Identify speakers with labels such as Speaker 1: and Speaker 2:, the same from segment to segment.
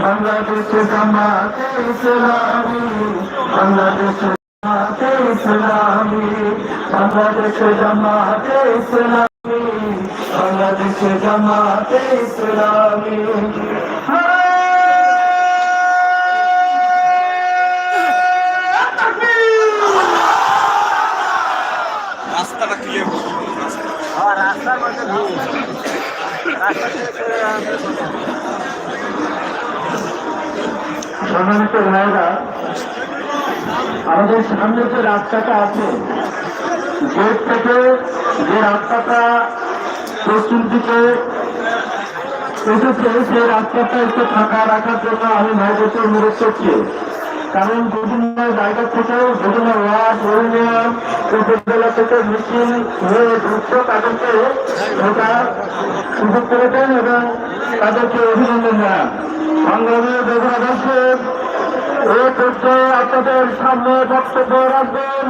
Speaker 1: বাংলাদেশে জামাতে ইসলামী বাংলাদেশে জামাতে ইসলামী বাংলাদেশে জামাতে ইসলামী বাংলাদেশে জামাতে ইসলামী।
Speaker 2: রাস্তাটা ক্লিয়ার
Speaker 1: সম্মানিত ভাইরা আমাদের সামনে যে রাস্তাটা আছে, গেট থেকে যে রাস্তাটা পশ্চিম দিকে এসেছে, সেই রাস্তাটা একটু ফাঁকা রাখার জন্য আমি ভাইদেরকে অনুরোধ করছি। কারণ বিভিন্ন জায়গা থেকে বিভিন্ন ওয়ার্ড ইউনিয়ন উপজেলা থেকে মিছিল হয়ে ঢুকছে তাদেরকে ঢোকার সুযোগ করে দেন এবং তাদেরকে অভিনন্দন জানান। সংগ্রামী বেগুনা দর্শক এই পর্যায়ে আপনাদের সামনে বক্তব্য রাখবেন।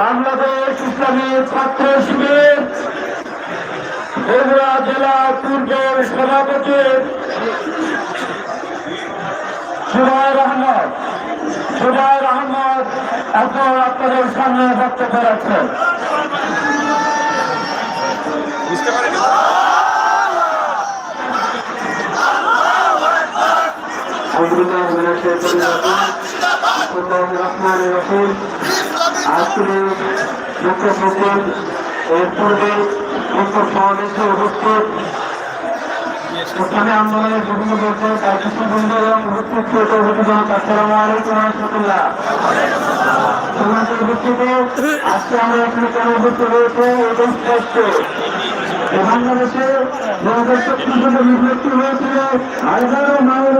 Speaker 1: বাংলাদেশ ইসলামী ছাত্র শিবির, বগুড়া জেলা পূর্বের সভাপতি আহমদ জুবাইর আহমদ এখন আপনাদের সামনে বক্তব্য রাখছেন
Speaker 2: বুঝতে পারিনি?
Speaker 1: আজকে মুখ্য সচিব এর পূর্বে মুখ্য সমাবেশে উপস্থিত স্থানীয় আন্দোলনের বিভিন্ন বছর দায়িত্ববৃন্দ এবং উপস্থিত আসসালামু আলাইকুম রহমতুল্লাহ সমাজের ভিত্তিতে আজকে আমরা এখানে উপস্থিত হয়েছে এবং স্পষ্ট। মায়ের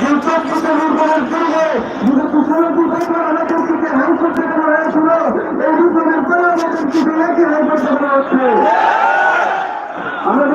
Speaker 1: संसद की कानून बनाने के लिए मुझे किसानों की कोई बनाना कर सकते हाई कोर्ट से बनाया सुनो एडी बनाकर लेकिन किसी ने कि हाई कोर्ट से बनाया